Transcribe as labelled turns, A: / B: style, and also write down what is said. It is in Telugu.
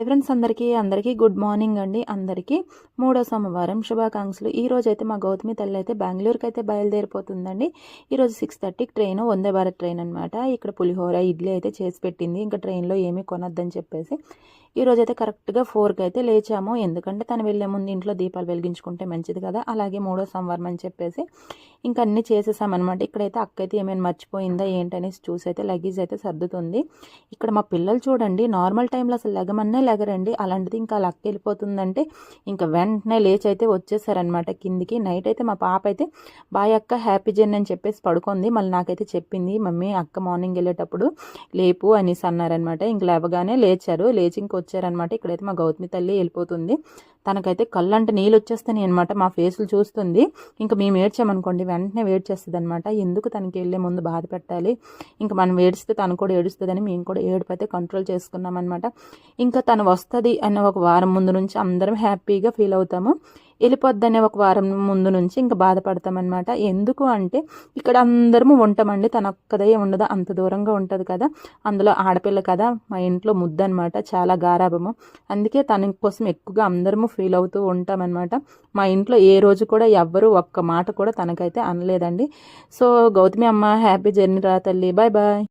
A: ఫ్రెండ్స్ అందరికీ అందరికీ గుడ్ మార్నింగ్ అండి. అందరికీ మూడో సోమవారం శుభాకాంక్షలు. ఈ రోజు అయితే మా గౌతమి తల్లి అయితే బెంగళూరుకి అయితే బయలుదేరిపోతుందండి ఈరోజు సిక్స్ థర్టీకి ట్రైన్ వందే భారత్ ట్రైన్ అనమాట ఇక్కడ పులిహోర ఇడ్లీ అయితే చేసి పెట్టింది. ఇంకా ట్రైన్లో ఏమీ కొనొద్దని చెప్పేసి. ఈరోజు అయితే కరెక్ట్గా ఫోర్కి అయితే లేచాము. ఎందుకంటే తను వెళ్ళే ముందు ఇంట్లో దీపాలు వెలిగించుకుంటే మంచిది కదా. అలాగే మూడో సోమవారం అని చెప్పేసి ఇంకా అన్నీ చేసేసామన్నమాట. ఇక్కడైతే అక్క అయితే ఏమైనా మర్చిపోయిందా ఏంటనేసి చూసి అయితే లగేజ్ అయితే సర్దుతుంది. ఇక్కడ మా పిల్లలు చూడండి నార్మల్ టైంలో అసలు లెగమన్నే లెగరండి. అలాంటిది ఇంకా అలా అక్క వెళ్ళిపోతుందంటే ఇంకా వెంటనే లేచి అయితే వచ్చేసారనమాట కిందికి. నైట్ అయితే మా పాప అయితే బాయ్ అక్క హ్యాపీ జర్నీ అని చెప్పేసి పడుకుంది. మళ్ళీ నాకైతే చెప్పింది మమ్మీ అక్క మార్నింగ్ వెళ్ళేటప్పుడు లేపు అనేసి అన్నారనమాట ఇంక లేవగానే లేచారు. లేచి ఇంక వచ్చారనమాట ఇక్కడైతే మా గౌతమి తల్లి వెళ్ళిపోతుంది. తనకైతే కళ్ళు అంటే నీళ్ళు వచ్చేస్తాయి అనమాట మా ఫేసులు చూస్తుంది. ఇంకా మేము ఏడ్చామనుకోండి వెంటనే వేడి చేస్తుంది అనమాట ఎందుకు తనకి వెళ్ళే ముందు బాధ పెట్టాలి? ఇంకా మనం ఏడిస్తే తను కూడా ఏడుస్తుందని మేము కూడా ఏడుపైతే కంట్రోల్ చేసుకున్నాం అనమాట ఇంకా తను వస్తుంది అన్న ఒక వారం ముందు నుంచి అందరం హ్యాపీగా ఫీల్ అవుతాము. వెళ్ళిపోద్దనే ఒక వారం ముందు నుంచి ఇంకా బాధపడతామన్నమాట. ఎందుకు అంటే ఇక్కడ అందరము ఉంటామండి. తన ఒక్కదే ఉండదు. అంత దూరంగా ఉంటుంది కదా. అందులో ఆడపిల్ల కదా. మా ఇంట్లో ముద్ద అనమాట చాలా గారాభము. అందుకే తన కోసం ఎక్కువగా అందరము ఫీల్ అవుతూ ఉంటామన్నమాట. మా ఇంట్లో ఏ రోజు కూడా ఎవ్వరు ఒక్క మాట కూడా తనకైతే అనలేదండి. సో గౌతమి అమ్మ హ్యాపీ జర్నీ రా తల్లి. Bye bye.